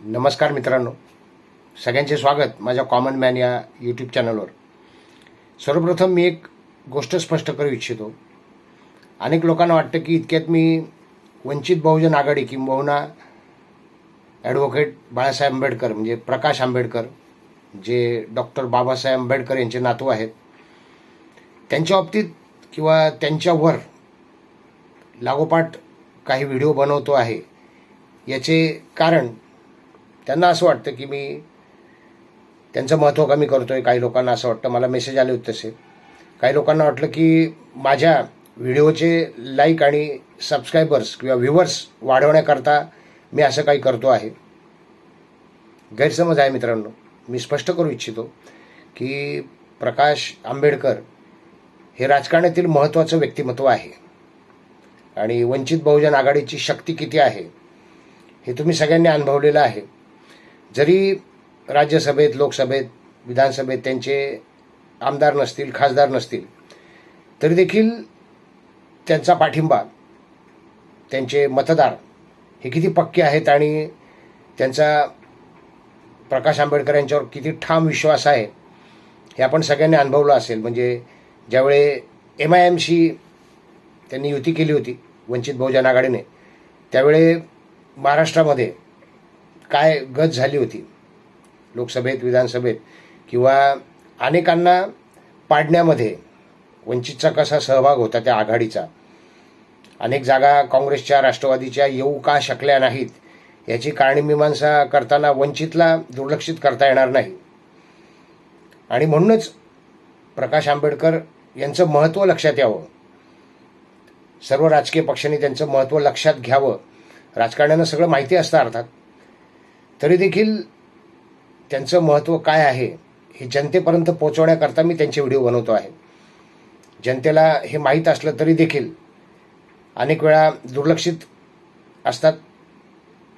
नमस्कार मित्रांनो. सगळ्यांचे स्वागत माझ्या कॉमन मॅन या यूट्यूब चॅनलवर सर्वप्रथम मी एक गोष्ट स्पष्ट करू इच्छितो. अनेक लोकांना वाटतं की इतक्यात मी वंचित बहुजन आघाडी किंबहुना ॲडव्होकेट बाळासाहेब आंबेडकर म्हणजे प्रकाश आंबेडकर जे डॉक्टर बाबासाहेब आंबेडकर यांचे नातू आहेत त्यांच्या बाबतीत किंवा त्यांच्यावर लागोपाठ काही व्हिडिओ बनवतो आहे याचे कारण त्यांना असं वाटतं की मी त्यांचं महत्त्व कमी करतो आहे काही लोकांना असं वाटतं. मला मेसेज आले होते तसे. काही लोकांना वाटलं की माझ्या व्हिडिओचे लाईक आणि सबस्क्रायबर्स किंवा व्ह्युअर्स वाढवण्याकरता मी असं काही करतो आहे. गैरसमज आहे मित्रांनो. मी स्पष्ट करू इच्छितो की प्रकाश आंबेडकर हे राजकारणातील महत्त्वाचं व्यक्तिमत्व आहे. आणि वंचित बहुजन आघाडीची शक्ती किती आहे हे तुम्ही सगळ्यांनी अनुभवलेलं आहे. जरी राज्यसभेत लोकसभेत विधानसभेत त्यांचे आमदार नसतील खासदार नसतील तरी देखील त्यांचा पाठिंबा त्यांचे मतदार हे किती पक्के आहेत आणि त्यांचा प्रकाश आंबेडकर यांच्यावर किती ठाम विश्वास आहे हे आपण सगळ्यांनी अनुभवलं असेल. म्हणजे ज्यावेळी एम आय एमशी त्यांनी युती केली होती वंचित बहुजन आघाडीने त्यावेळी महाराष्ट्रामध्ये काय गत झाली होती? लोकसभेत विधानसभेत किंवा अनेकांना पाडण्यामध्ये वंचितचा कसा सहभाग होता त्या आघाडीचा? अनेक जागा काँग्रेसच्या राष्ट्रवादीच्या येऊ का शकल्या नाहीत याची कारणमीमांसा करताना वंचितला दुर्लक्षित करता येणार नाही. आणि म्हणूनच प्रकाश आंबेडकर यांचं महत्त्व लक्षात यावं. सर्व राजकीय पक्षांनी त्यांचं महत्त्व लक्षात घ्यावं. राजकारण्यांना सगळं माहिती असतं अर्थात. तरी देखील त्यांचं महत्त्व काय आहे हे जनतेपर्यंत पोहोचवण्याकरता मी त्यांचे व्हिडिओ बनवतो आहे. जनतेला हे माहीत असलं तरी देखील अनेक वेळा दुर्लक्षित असतात.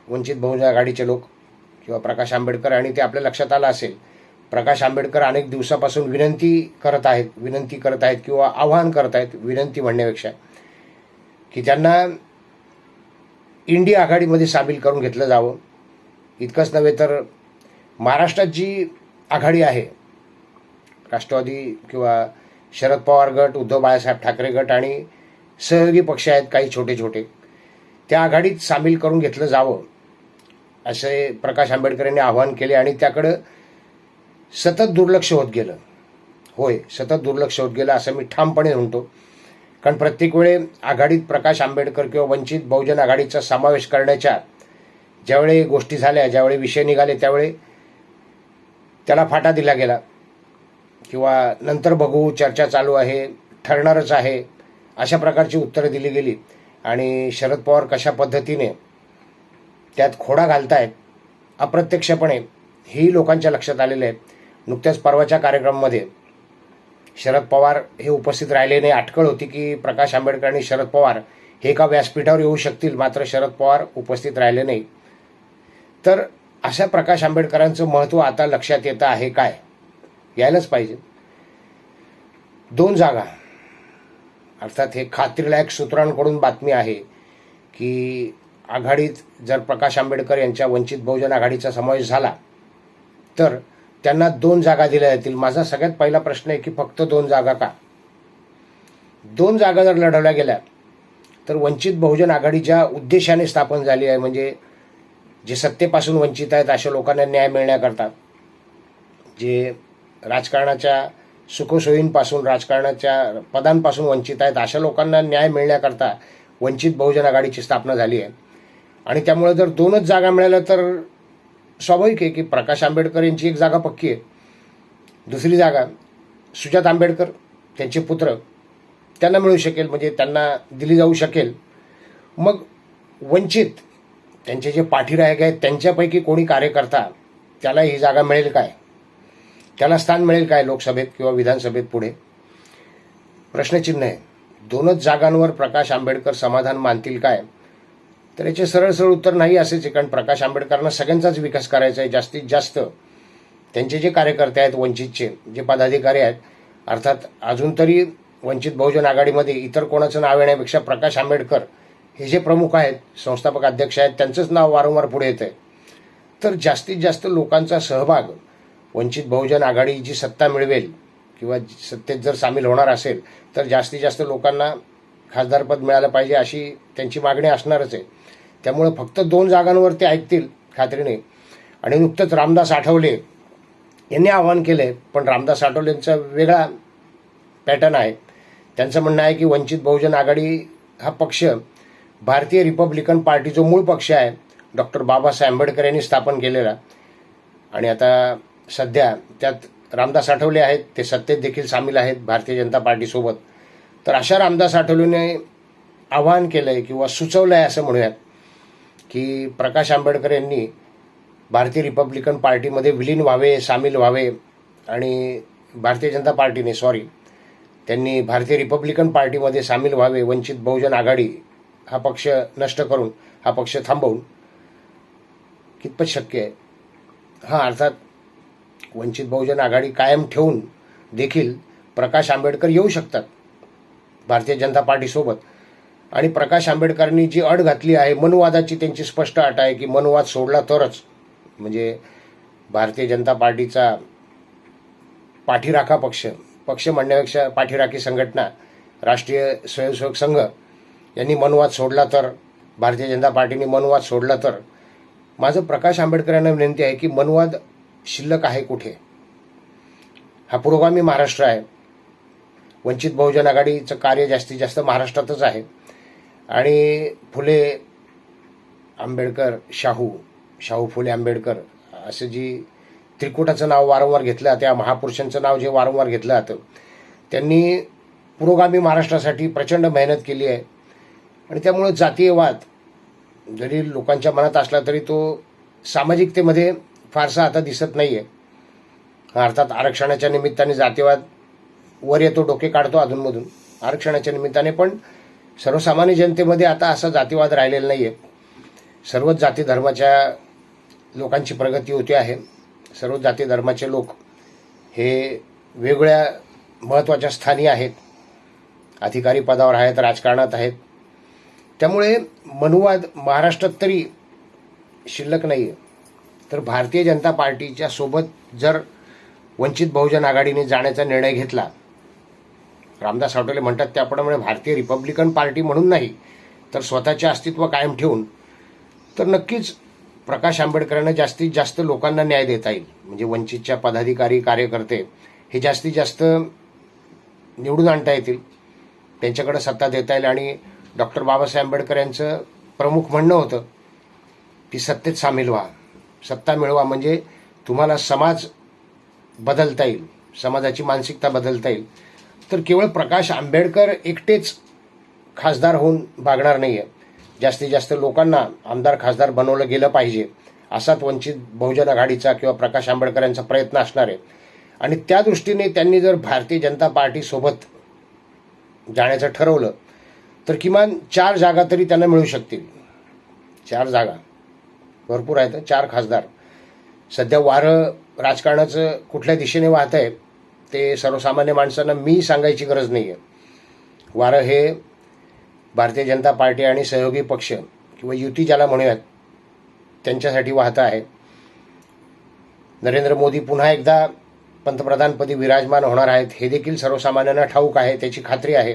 वंचित बहुजन आघाडीचे लोक किंवा प्रकाश आंबेडकर आणि ते आपल्या लक्षात आलं असेल प्रकाश आंबेडकर अनेक दिवसापासून विनंती करत आहेत विनंती करत आहेत किंवा आवाहन करत आहेत विनंती म्हणण्यापेक्षा की त्यांना इंडिया आघाडीमध्ये सामील करून घेतलं जावं. इतकंच नव्हे तर महाराष्ट्रात जी आघाडी आहे राष्ट्रवादी किंवा शरद पवार गट उद्धव बाळासाहेब ठाकरे गट आणि सहयोगी पक्ष आहेत काही छोटे छोटे त्या आघाडीत सामील करून घेतलं जावं असे प्रकाश आंबेडकर यांनी आवाहन केले आणि त्याकडं सतत दुर्लक्ष होत गेलं. होय सतत दुर्लक्ष होत गेलं असं मी ठामपणे म्हणतो. कारण प्रत्येक वेळे आघाडीत प्रकाश आंबेडकर किंवा वंचित बहुजन आघाडीचा समावेश करण्याच्या ज्यावेळी गोष्टी झाल्या ज्यावेळी विषय निघाले त्यावेळी त्याला फाटा दिला गेला. किंवा नंतर बघू चर्चा चालू आहे ठरणारच आहे अशा प्रकारची उत्तरं दिली गेली. आणि शरद पवार कशा पद्धतीने त्यात खोडा घालतायत अप्रत्यक्षपणे हेही लोकांच्या लक्षात आलेलं आहे नुकत्याच परवाच्या कार्यक्रमामध्ये शरद पवार हे उपस्थित राहिले नाही अटकळ होती की प्रकाश आंबेडकर आणि शरद पवार हे एका व्यासपीठावर येऊ शकतील मात्र शरद पवार उपस्थित राहिले नाही. तर अशा प्रकाश आंबेडकरांचं महत्त्व आता लक्षात येतं आहे काय? यायलाच पाहिजे. दोन जागा. अर्थात हे खात्रीलायक सूत्रांकडून बातमी आहे की आघाडीत जर प्रकाश आंबेडकर यांच्या वंचित बहुजन आघाडीचा समावेश झाला तर त्यांना दोन जागा दिल्या जातील. माझा सगळ्यात पहिला प्रश्न आहे की फक्त दोन जागा का? दोन जागा जर लढवल्या गेल्या तर वंचित बहुजन आघाडी ज्या उद्देशाने स्थापन झाली आहे म्हणजे जे सत्तेपासून वंचित आहेत अशा लोकांना न्याय मिळण्याकरता. जे राजकारणाच्या सुखसोयींपासून राजकारणाच्या पदांपासून वंचित आहेत अशा लोकांना न्याय मिळण्याकरता वंचित बहुजन आघाडीची स्थापना झाली आहे. आणि त्यामुळे जर दोनच जागा मिळाल्या तर स्वाभाविक आहे की प्रकाश आंबेडकर यांची एक जागा पक्की आहे. दुसरी जागा सुजात आंबेडकर त्यांचे पुत्र त्यांना मिळू शकेल म्हणजे त्यांना दिली जाऊ शकेल. मग वंचित त्यांचे जे पाठीरायक आहेत त्यांच्यापैकी कोणी कार्यकर्ता त्याला ही जागा मिळेल काय? त्याला स्थान मिळेल काय लोकसभेत किंवा विधानसभेत पुढे? प्रश्नचिन्ह आहे. दोनच जागांवर प्रकाश आंबेडकर समाधान मानतील काय? तर याचे सरळ सरळ उत्तर नाही असेच आहे कारण प्रकाश आंबेडकरांना सगळ्यांचाच विकास करायचा आहे जास्तीत जास्त. त्यांचे जे कार्यकर्ते आहेत वंचितचे जे पदाधिकारी आहेत अर्थात अजून तरी वंचित बहुजन आघाडीमध्ये इतर कोणाचं नाव येण्यापेक्षा प्रकाश आंबेडकर हे जे प्रमुख आहेत संस्थापक अध्यक्ष आहेत त्यांचंच नाव वारंवार पुढे येतं आहे तर जास्तीत जास्त लोकांचा सहभाग वंचित बहुजन आघाडी जी सत्ता मिळवेल किंवा सत्तेत जर सामील होणार असेल तर जास्तीत जास्त लोकांना खासदारपद मिळालं पाहिजे अशी त्यांची मागणी असणारच आहे. त्यामुळे फक्त दोन जागांवर ते ऐकतील खात्रीने. आणि नुकतंच रामदास आठवले यांनी आवाहन केलं आहे पण रामदास आठवलेंचा वेगळा पॅटर्न आहे. त्यांचं म्हणणं आहे की वंचित बहुजन आघाडी हा पक्ष भारतीय रिपब्लिकन पार्टी जो मूळ पक्ष आहे. डॉक्टर बाबासाहेब आंबेडकर यांनी स्थापन केलेला. आणि आता सध्या त्यात रामदास आठवले आहेत. ते सत्तेत देखील सामील आहेत भारतीय जनता पार्टीसोबत. तर अशा रामदास आठवलेने आवाहन केलं आहे किंवा सुचवलं आहे असं म्हणूयात की प्रकाश आंबेडकर यांनी भारतीय रिपब्लिकन पार्टीमध्ये विलीन व्हावे सामील व्हावे आणि भारतीय जनता पार्टीने सॉरी त्यांनी भारतीय रिपब्लिकन पार्टीमध्ये सामील व्हावे वंचित बहुजन आघाडी हा पक्ष नष्ट करून हा पक्ष थांबवून कितपत शक्य आहे? हां अर्थात वंचित बहुजन आघाडी कायम ठेवून देखील प्रकाश आंबेडकर येऊ शकतात भारतीय जनता पार्टीसोबत. आणि प्रकाश आंबेडकरांनी जी अट घातली आहे मनुवादाची त्यांची स्पष्ट अट आहे की मनुवाद सोडला तरच. म्हणजे भारतीय जनता पार्टीचा पाठीराखा पक्ष पक्ष म्हणण्यापेक्षा पाठीराखी संघटना राष्ट्रीय स्वयंसेवक संघ यांनी मनवाद सोडला तर भारतीय जनता पार्टीने मनवाद सोडला तर. माझं प्रकाश आंबेडकर यांना विनंती आहे की मनवाद शिल्लक आहे कुठे? हा पुरोगामी महाराष्ट्र आहे. वंचित बहुजन आघाडीचं कार्य जास्तीत जास्त महाराष्ट्रातच आहे. आणि फुले आंबेडकर शाहू शाहू फुले आंबेडकर असं जी त्रिकुटाचं नाव वारंवार घेतलं त्या महापुरुषांचं नाव जे वारंवार घेतलं जातं त्यांनी पुरोगामी महाराष्ट्रासाठी प्रचंड मेहनत केली आहे. आणि त्यामुळं जातीयवाद जरी लोकांच्या मनात असला तरी तो सामाजिकतेमध्ये फारसा आता दिसत नाही आहे अर्थात आरक्षणाच्या निमित्ताने जातीयवाद वर येतो डोके काढतो अधूनमधून. आरक्षणाच्या निमित्ताने पण सर्वसामान्य जनतेमध्ये आता असा जातीवाद राहिलेला नाही आहे सर्वच जाती धर्माच्या लोकांची प्रगती होते आहे. सर्व जाती धर्माचे लोक हे वेगळ्या महत्त्वाच्या स्थानी आहेत. अधिकारी पदावर आहेत राजकारणात आहेत. त्यामुळे मनुवाद महाराष्ट्रात तरी शिल्लक नाही आहे तर भारतीय जनता पार्टीच्या सोबत जर वंचित बहुजन आघाडीने जाण्याचा निर्णय घेतला रामदास आठवले म्हणतात त्याप्रमाणे भारतीय रिपब्लिकन पार्टी म्हणून नाही तर स्वतःचे अस्तित्व कायम ठेवून तर नक्कीच प्रकाश आंबेडकरांना जास्तीत जास्त लोकांना न्याय देता येईल. म्हणजे वंचितच्या पदाधिकारी कार्यकर्ते हे जास्तीत जास्त निवडून आणता येतील त्यांच्याकडे सत्ता देता येईल आणि डॉक्टर बाबासाहेब आंबेडकर यांचं प्रमुख म्हणणं होतं की सत्तेत सामील व्हा. सत्ता मिळवा म्हणजे तुम्हाला समाज बदलता येईल. समाजाची मानसिकता बदलता येईल. तर केवळ प्रकाश आंबेडकर एकटेच खासदार होऊन भागणार नाही आहे जास्तीत जास्त लोकांना आमदार खासदार बनवलं गेलं पाहिजे असाच वंचित बहुजन आघाडीचा किंवा प्रकाश आंबेडकर यांचा प्रयत्न असणार आहे. आणि त्या दृष्टीने त्यांनी जर भारतीय जनता पार्टीसोबत जाण्याचं ठरवलं तर किमान चार जागा तरी त्यांना मिळू शकतील. चार जागा. भरपूर आहेत चार खासदार. सध्या वारं राजकारणाचं कुठल्या दिशेने वाहत आहे ते सर्वसामान्य माणसांना मी सांगायची गरज नाही आहे वारं हे भारतीय जनता पार्टी आणि सहयोगी पक्ष किंवा युती ज्याला म्हणूयात त्यांच्यासाठी वाहतं आहे. नरेंद्र मोदी पुन्हा एकदा पंतप्रधानपदी विराजमान होणार आहेत हे देखील सर्वसामान्यांना ठाऊक आहे त्याची खात्री आहे.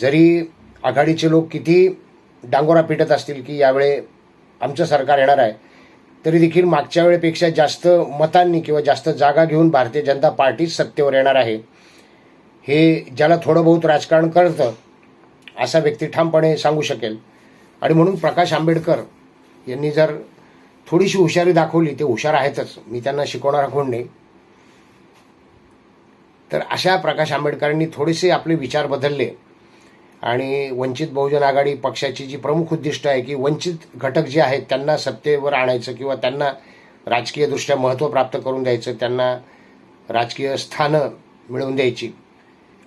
जरी आघाडीचे लोक किती डांगोरा पिटत असतील की यावेळी आमचं सरकार येणार आहे तरी देखील मागच्या वेळेपेक्षा जास्त मतांनी किंवा जास्त जागा घेऊन भारतीय जनता पार्टी सत्तेवर येणार आहे. हे ज्याला थोडं बहुत राजकारण कळतं असा व्यक्ती ठामपणे सांगू शकेल. आणि म्हणून प्रकाश आंबेडकर यांनी जर थोडीशी हुशारी दाखवली ते हुशार आहेतच. मी त्यांना शिकवणारा कोण नाही. तर अशा प्रकाश आंबेडकरांनी थोडेसे आपले विचार बदलले. आणि वंचित बहुजन आघाडी पक्षाची जी प्रमुख उद्दिष्ट आहे की वंचित घटक जे आहेत त्यांना सत्तेवर आणायचं किंवा त्यांना राजकीयदृष्ट्या महत्त्व प्राप्त करून द्यायचं त्यांना राजकीय स्थानं मिळवून द्यायची.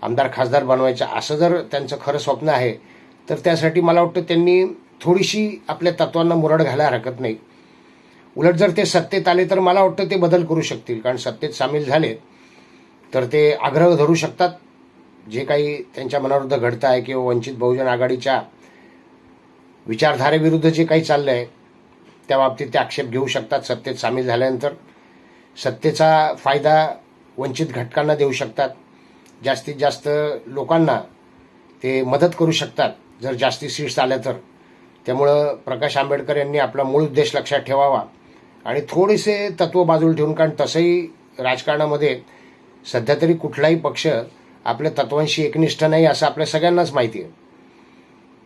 आमदार खासदार बनवायचं असं जर त्यांचं खरं स्वप्न आहे तर त्यासाठी मला वाटतं त्यांनी थोडीशी आपल्या तत्वांना मुरड घालायला हरकत नाही. उलट जर ते सत्तेत आले तर मला वाटतं ते बदल करू शकतील. कारण सत्तेत सामील झाले तर ते आग्रह धरू शकतात. जे काही त्यांच्या मनाविरुद्ध घडतं आहे किंवा वंचित बहुजन आघाडीच्या विचारधारेविरुद्ध जे काही चाललं आहे त्या बाबतीत ते आक्षेप घेऊ शकतात. सत्तेत सामील झाल्यानंतर सत्तेचा फायदा वंचित घटकांना देऊ शकतात. जास्तीत जास्त लोकांना ते मदत करू शकतात. जर जास्ती सीट्स आल्या तर. त्यामुळं प्रकाश आंबेडकर यांनी आपला मूळ उद्देश लक्षात ठेवावा. आणि थोडेसे तत्व बाजूला ठेवून कारण तसंही राजकारणामध्ये सध्या तरी कुठलाही पक्ष आपल्या तत्वांशी एकनिष्ठ नाही असं आपल्या सगळ्यांनाच माहिती आहे.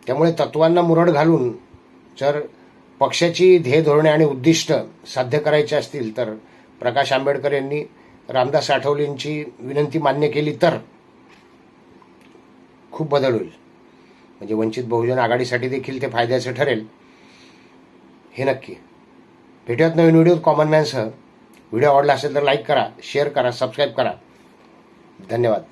त्यामुळे तत्वांना मुरड घालून जर पक्षाची ध्येय धोरणे आणि उद्दिष्ट साध्य करायची असतील तर प्रकाश आंबेडकर यांनी रामदास आठवलेंची विनंती मान्य केली तर खूप बदल होईल. म्हणजे वंचित बहुजन आघाडीसाठी देखील ते फायद्याचं ठरेल. हे नक्की. भेटूयात नवीन व्हिडिओ कॉमन मॅनसह व्हिडिओ आवडला असेल तर लाईक करा शेअर करा सबस्क्राईब करा. धन्यवाद.